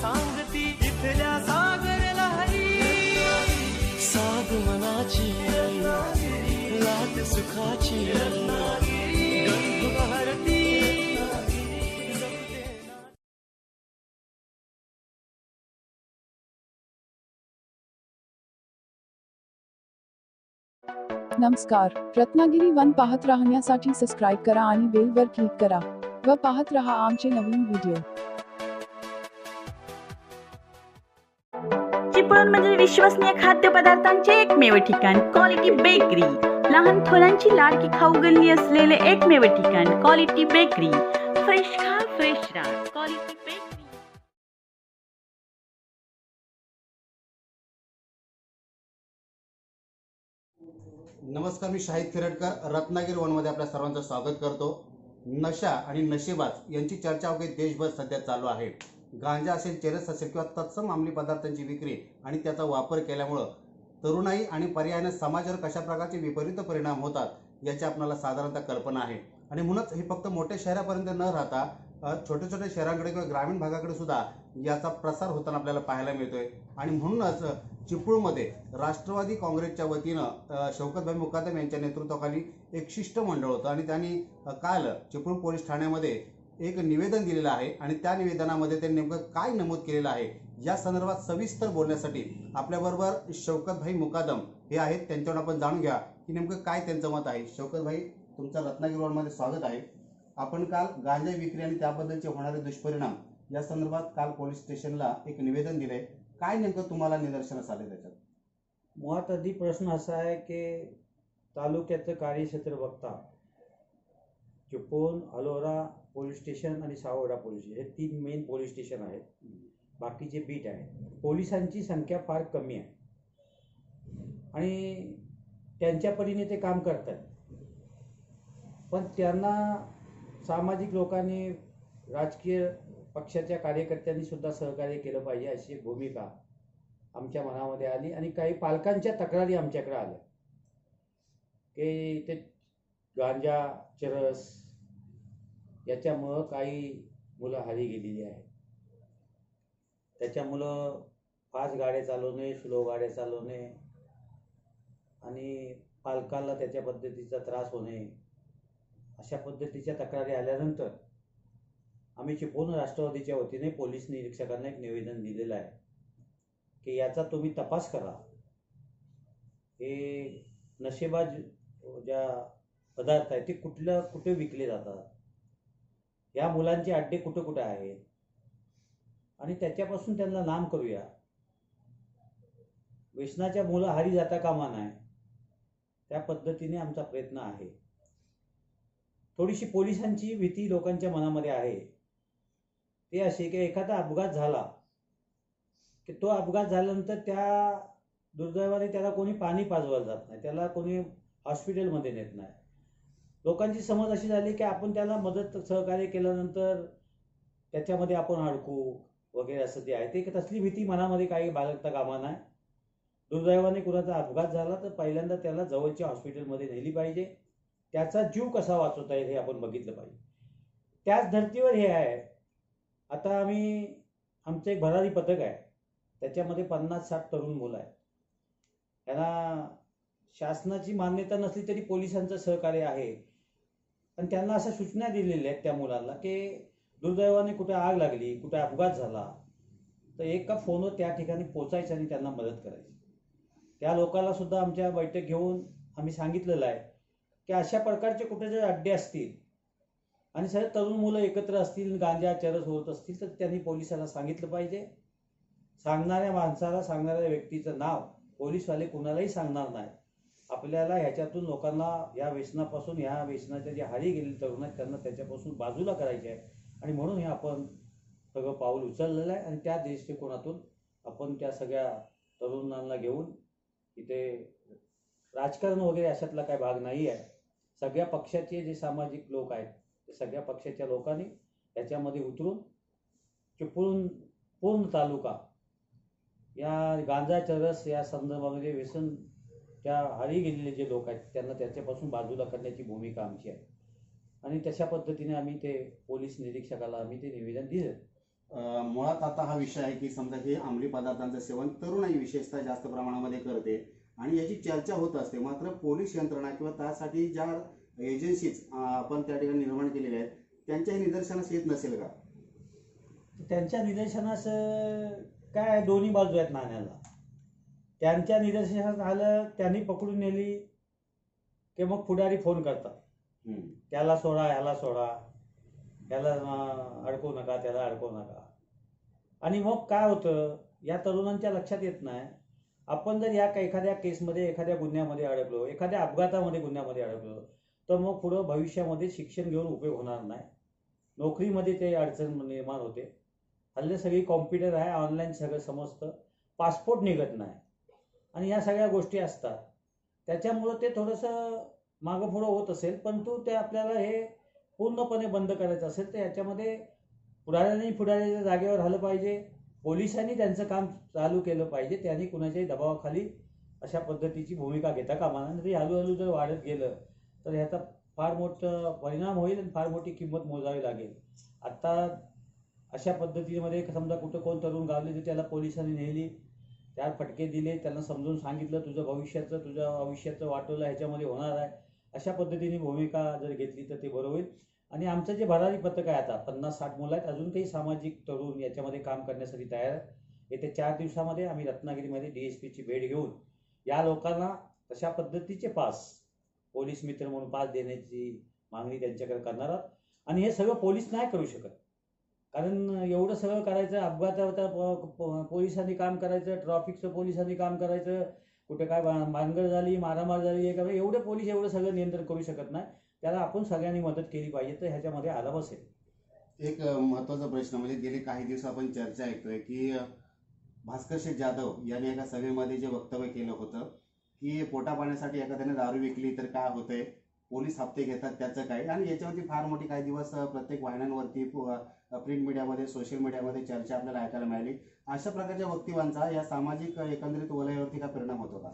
सांगती इथल्या सागर लहरी साध मनाची लाट सुखाची गंध नमस्कार. रत्नागिरी वन पाहत राहण्यासाठी सबस्क्राईब करा आणि बेल वर क्लिक करा. व पाहत रहा आमचे नवीन व्हिडिओ चिपळूण म्हणजे विश्वसनीय खाद्यपदार्थांचे एकमेव ठिकाण क्वालिटी बेकरी लहान थोरांची लाडकी खाऊ गल्ली असलेले एकमेव ठिकाण क्वालिटी बेकरी फ्रेश खा फ्रेश राहा क्वालिटी बेकरी नमस्कार मी शाहिद खिरडकर रत्नागिरी वनमध्ये आपल्या सर्वांचं स्वागत करतो. नशा आणि नशेबाज यांची चर्चा अवघे देशभर सध्या चालू आहे. गांजा असेल चेरस असेल किंवा तत्सम अंमली पदार्थांची विक्री आणि त्याचा वापर केल्यामुळं तरुणाई आणि पर्यायाने समाजावर कशा प्रकारचे विपरीत परिणाम होतात याची आपल्याला साधारणतः कल्पना आहे. आणि म्हणूनच हे फक्त मोठ्या शहरापर्यंत न राहता छोट्या छोट्या शहरांकडे किंवा ग्रामीण भागाकडे सुद्धा याचा प्रसार होताना आपल्याला पाहायला मिळतोय. आणि म्हणूनच चिपळूणमध्ये राष्ट्रवादी काँग्रेसच्या वतीनं शौकतभाई मुकादम यांच्या नेतृत्वाखाली एक शिष्टमंडळ होतं आणि त्यांनी काल चिपळूण पोलीस ठाण्यामध्ये एक निवेदन दिलेलं आहे आणि त्या निवेदनामध्ये त्यांनी नेमकं काय नमूद केलेलं आहे या संदर्भात सविस्तर बोलण्यासाठी आपल्याबरोबर शौकतभाई मुकादम हे आहेत. त्यांच्यावर आपण जाणून घ्या की नेमकं काय त्यांचं मत आहे. शौकतभाई तुमचं रत्नागिरी रोडमध्ये स्वागत आहे. आपण काल गांजा विक्री आणि त्याबद्दलचे होणारे दुष्परिणाम या संदर्भात काल पोलीस स्टेशनला एक निवेदन दिलंय. काय नेमकं तुम्हाला निदर्शनास आले त्याच्यात? मुळात आधी प्रश्न असा आहे की तालुक्याचं कार्यक्षेत्र बघता चिपळूण अलोरा पोलीस स्टेशन आणि सावडा पोलीस स्टेशन. हे तीन मेन पोलीस स्टेशन आहेत. बाकीचे बीट आहेत. पोलिसांची संख्या फार कमी आहे. आणि त्यांच्या परीने ते काम करतात. पण त्यांना सामाजिक लोकांनी राजकीय पक्षाच्या कार्यकर्त्यांनी सुद्धा सहकार्य केलं पाहिजे अशी भूमिका आमच्या मनामध्ये आली. आणि काही पालकांच्या तक्रारी आमच्याकडे आल्या. की ते गांजा चरस याच्यामुळं काही मुलं हारी गेलेली आहेत. त्याच्यामुळं फास्ट गाड्या चालवणे स्लो गाड्या चालवणे आणि पालकाला त्याच्या पद्धतीचा त्रास होणे अशा पद्धतीच्या तक्रारी आल्यानंतर आम्ही चिपळूण राष्ट्रवादीच्या वतीने पोलीस निरीक्षकांना एक निवेदन दिलेलं आहे की याचा तुम्ही तपास करा. हे नशेबाज ज्या पदार्थ आहेत ते कुठल्या कुठे विकले जातात? या मुलांचे अड्डे कुठं कुठं आहेत? आणि त्याच्यापासून त्यांना लांब करूया. व्यसनाच्या मुलं हारी जाता कामा नाही त्या पद्धतीने आमचा प्रयत्न आहे. थोडीशी पोलिसांची भीती लोकांच्या मनामध्ये आहे. ते असे की एखादा अपघात झाला की तो अपघात झाल्यानंतर त्या दुर्दैवाने त्याला कोणी पाणी पाजवायला जात नाही. त्याला कोणी हॉस्पिटलमध्ये नेत नाही. लोकांची समज अशी झाली की आपण त्याला मदत सहकार्य केल्यानंतर त्याच्यामध्ये आपण अडकू वगैरे असं जे आहे ते. तसली भीती मनामध्ये काही बाळगता कामा नाही दुर्दैवाने कुणाचा अपघात झाला तर पहिल्यांदा त्याला जवळच्या हॉस्पिटलमध्ये नेली पाहिजे. त्याचा जीव कसा वाचवता येईल हे आपण बघितलं पाहिजे. त्याच धर्तीवर हे आहे. आता आम्ही आमचं एक भरारी पथक आहे. त्याच्यामध्ये पन्नास साठ तरुण मुलं आहेत. त्यांना शासनाची मान्यता नसली तरी पोलिसांचं सहकार्य आहे. पण त्यांना अशा सूचना दिलेल्या आहेत त्या मुलांना की दुर्दैवाने कुठे आग लागली कुठे अपघात झाला तर एका फोनवर त्या ठिकाणी पोचायचं आणि त्यांना मदत करायची. त्या लोकांना सुद्धा आमच्या बैठक घेऊन आम्ही सांगितलेलं आहे की अशा प्रकारचे कुठे जर अड्डे असतील आणि सगळे तरुण मुलं एकत्र असतील गांजा चरस होत असतील तर त्यांनी पोलिसाला सांगितलं पाहिजे. सांगणाऱ्या माणसाला सांगणाऱ्या व्यक्तीचं नाव पोलीसवाले कुणालाही सांगणार नाही. आपल्याला ह्याच्यातून लोकांना या व्यसनापासून ह्या व्यसनाच्या जे हारी गेलेले तरुण आहेत त्यांना त्याच्यापासून बाजूला करायचे आहे. आणि म्हणून हे आपण सगळं पाऊल उचललेलं आहे. आणि त्या दृष्टिकोनातून आपण त्या सगळ्या तरुणांना घेऊन इथे राजकारण वगैरे अशातला काही भाग नाही आहे. सगळ्या पक्षाचे जे सामाजिक लोक आहेत ते सगळ्या पक्षाच्या लोकांनी याच्यामध्ये उतरून चिपळूण पूर्ण तालुका या गांजा चरस या संदर्भामध्ये व्यसन त्या हारी गेलेले जे लोक आहेत त्यांना त्याच्यापासून बाजूला करण्याची भूमिका आमची आहे. आणि तशा पद्धतीने आम्ही ते पोलीस निरीक्षकाला आम्ही ते निवेदन दिलं. अं, मुळात आता हा विषय आहे की समजा हे अंमली पदार्थांचं सेवन तरुणाई विशेषतः जास्त प्रमाणामध्ये करते आणि याची चर्चा होत असते मात्र पोलीस यंत्रणा किंवा त्यासाठी ज्या एजन्सीज आपण त्या ठिकाणी निर्माण केलेल्या आहेत त्यांच्याही निदर्शनास येत नसेल का? त्यांच्या निदर्शनास काय आहे, दोन्ही बाजू आहेत नाण्याला त्यांच्या निदर्शनास आलं त्यांनी पकडून नेली की मग पुढारी फोन करतात. त्याला सोडा ह्याला सोडा ह्याला अं, अडकवू नका त्याला अडकवू नका. आणि मग काय होतं या तरुणांच्या लक्षात येत नाही. आपण जर या एखाद्या केसमध्ये एखाद्या गुन्ह्यामध्ये अडकलो एखाद्या अपघातामध्ये गुन्ह्यामध्ये अडकलो तर मग पुढं भविष्यामध्ये शिक्षण घेऊन उपयोग होणार नाही. नोकरीमध्ये ते अडचण निर्माण होते. हल्ली सगळी कॉम्प्युटर आहे ऑनलाईन सगळं समजतं. पासपोर्ट निघत नाही. आणि या सगळ्या गोष्टी असतात. त्याच्यामुळं ते थोडंसं मागं पुढं होत असेल परंतु ते आपल्याला हे पूर्णपणे बंद करायचं असेल तर याच्यामध्ये पुढाऱ्यांनी पुढाऱ्याच्या जागेवर आलं पाहिजे. पोलिसांनी त्यांचं काम चालू केलं पाहिजे. त्यांनी कुणाच्याही दबावाखाली अशा पद्धतीची भूमिका घेता कामा नये. तरी हळूहळू जर वाढत गेलं तर ह्याचा फार मोठं परिणाम होईल आणि फार मोठी किंमत मोजावी लागेल. आत्ता अशा पद्धतीमध्ये समजा कुठं कोण तरुण गावले तर त्याला पोलिसांनी नेली. चार फटके दिले त्यांना समजून सांगितलं तुझं भविष्याचं तुझं भविष्याचं वाटोलं ह्याच्यामध्ये होणार आहे. अशा पद्धतीने भूमिका जर घेतली तर ते बरं होईल. आणि आमचं जे भरारी पथक आहे आता पन्नास साठ मुलं आहेत अजून काही सामाजिक तरुण याच्यामध्ये काम करण्यासाठी तयार आहेत. येत्या चार दिवसामध्ये आम्ही रत्नागिरीमध्ये डी एस पीची भेट घेऊन या लोकांना तशा पद्धतीचे पास पोलीस मित्र म्हणून पास देण्याची मागणी त्यांच्याकडे करणार आहोत. आणि हे सगळं पोलीस नाही करू शकत. कारण एवढं सगळं करायचं अपघातावर पोलिसांनी काम करायचं ट्रॉफिकचं पोलिसांनी काम करायचं कुठे काय भा- झाली मारामार झाली हे करा एवढे पोलीस एवढं सगळं नियंत्रण करू शकत नाही. त्याला आपण सगळ्यांनी मदत केली पाहिजे तर ह्याच्यामध्ये आला बसेल एक महत्त्वाचा महत्त्वाचा प्रश्न म्हणजे गेले काही दिवस आपण चर्चा ऐकतोय की भास्कर शेठ जाधव यांनी एका सभेमध्ये जे वक्तव्य केलं होतं की पोटा पाण्यासाठी एखाद्याने दारू विकली तर काय होतंय? पोलीस हप्ते घेतात त्याचं काय आणि याच्यावरती फार मोठी काही दिवस प्रत्येक वाहिन्यांवरती प्रिंट मीडियामध्ये सोशल मीडियामध्ये चर्चा आपल्याला ऐकायला मिळाली. अशा प्रकारच्या वक्तव्यांचा या सामाजिक एकंदरीत वलयावरती काय परिणाम होतो का?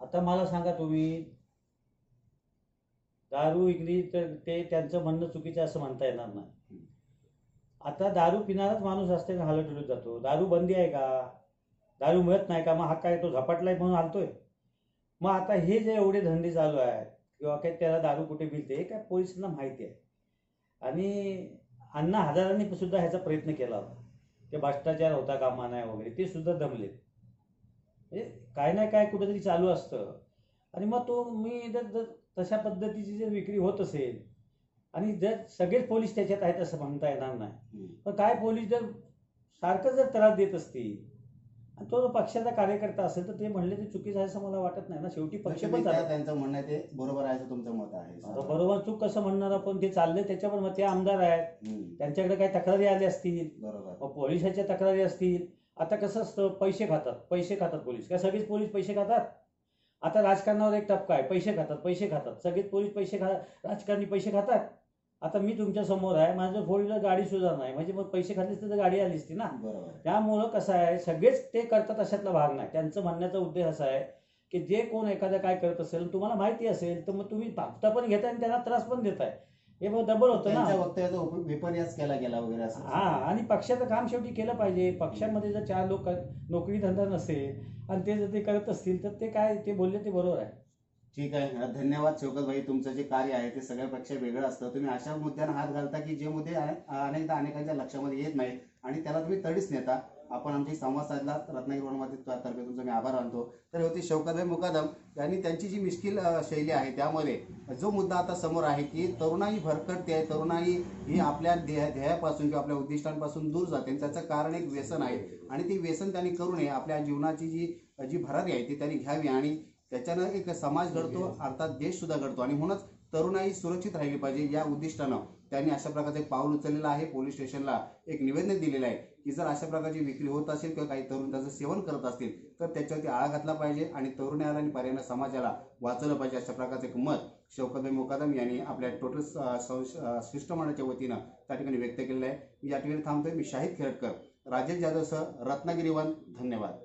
आता मला सांगा तुम्ही दारू विकली तर ते त्यांचं म्हणणं चुकीचं असं म्हणता येणार नाही. आता दारू पिणाराच माणूस असते हालत जातो? दारू बंदी आहे का? दारू मिळत नाही का? मग हा काय तो झपाटलाय म्हणून हालतोय? मग आता हे जे एवढे धंदे चालू आहेत किंवा काय त्याला दारू कुठे मिळते हे काय पोलिसांना माहिती आहे. आणि अण्णा हजारांनी सुद्धा ह्याचा प्रयत्न केला होता. ते भ्रष्टाचार होता कामा नाही वगैरे ते सुद्धा दमले. म्हणजे काय ना काय कुठेतरी चालू असतं. आणि मग तो मी जर तशा पद्धतीची जर विक्री होत असेल आणि जर सगळेच पोलीस त्याच्यात आहेत असं म्हणता येणार नाही. पण काय पोलीस जर सारखं जर त्रास देत असतील तो जर पक्षाचा कार्यकर्ता असेल तर ते म्हणले ते चुकीचं आहे असं मला वाटत नाही ना. शेवटी पक्ष पण. त्यांचं म्हणणं आहे ते बरोबर आहे असं तुमचं मत आहे आता बरोबर चूक कसं म्हणणार आपण? ते चालले त्याच्यावर मग ते आमदार आहेत. हम्म. त्यांच्याकडे काही तक्रारी आल्या असतील. बरोबर. मग पोलिसाच्या तक्रारी असतील. आता कसं असतं? पैसे खातात. पैसे खातात पोलीस. काय सगळेच पोलीस पैसे खातात? आता राजकारणावर एक टपका आहे. पैसे खातात पैसे खातात. सगळेच पोलीस पैसे खा राजकारणी पैसे खातात? आता मी तुमच्यासमोर आहे माझं फोर व्हीलर गाडी सुद्धा नाही. म्हणजे मग पैसे खाल्ले तर गाडी आली असती ना. बरोबर. त्यामुळं कसं आहे सगळेच ते करतात अशातला भाग नाही. त्यांचं म्हणण्याचा उद्देश असा आहे की जे कोण एखादं काय करत असेल तुम्हाला माहिती असेल तर मग तुम्ही हप्ता पण घेताय आणि त्यांना त्रास पण देताय. हे मग डबल होतं त्यांच्या ना वक्तव्याचा उप- विपर्यास केला गेला वगैरे असं. हा आणि पक्षाचं काम शेवटी केलं पाहिजे. पक्षामध्ये जर चार लोक नोकरी धंदा नसेल आणि ते जर ते करत असतील तर ते काय ते बोलले ते बरोबर आहे. ठीक आहे. धन्यवाद शोकत भाई. तुमचं जे कार्य आहे ते सगळ्यापेक्षा वेगळं असतं. तुम्ही अशा मुद्द्यांना हात घालता की जे मुद्दे अनेकदा अनेकांच्या लक्षामध्ये येत नाहीत आणि त्याला तुम्ही तडीच नेता. आपण आमची संवाद साधला. रत्नागिरी रोडमध्ये तर्फे तुमचा मी आभार मानतो. तर होती शौकतभाई मुकादम. यांनी त्यांची जी मिश्किल शैली आहे त्यामध्ये जो मुद्दा आता समोर आहे की तरुणाई भरकटते आहे. तरुणाई ही आपल्या ध्येय ध्येयापासून किंवा आपल्या उद्दिष्टांपासून दूर जाते आणि त्याचं कारण एक व्यसन आहे. आणि ती व्यसन त्यांनी करू नये. आपल्या जीवनाची जी जी भरारी आहे ती त्यांनी घ्यावी आणि त्याच्यानं एक समाज घडतो अर्थात देश सुद्धा घडतो. आणि म्हणूनच तरुणाई सुरक्षित राहिली पाहिजे या उद्दिष्टानं. त्यांनी अशा प्रकारचे पाऊल उचललेलं आहे. पोलीस स्टेशनला एक निवेदन दिलेलं आहे की जर अशा प्रकारची विक्री होत असेल किंवा काही तरुण त्याचं सेवन करत असतील तर त्याच्यावरती आळा घातला पाहिजे आणि तरुणाला आणि पर्यायानं समाजाला वाचवलं पाहिजे अशा प्रकारचं एक मत शौकतभाई मुकादम यांनी आपल्या टोटल शिष्टमंडळाच्या वतीनं त्या ठिकाणी व्यक्त केलेलं आहे. मी या ठिकाणी थांबतोय. मी शाहिद खेळकर राजेश जाधवसह रत्नागिरी वन. धन्यवाद.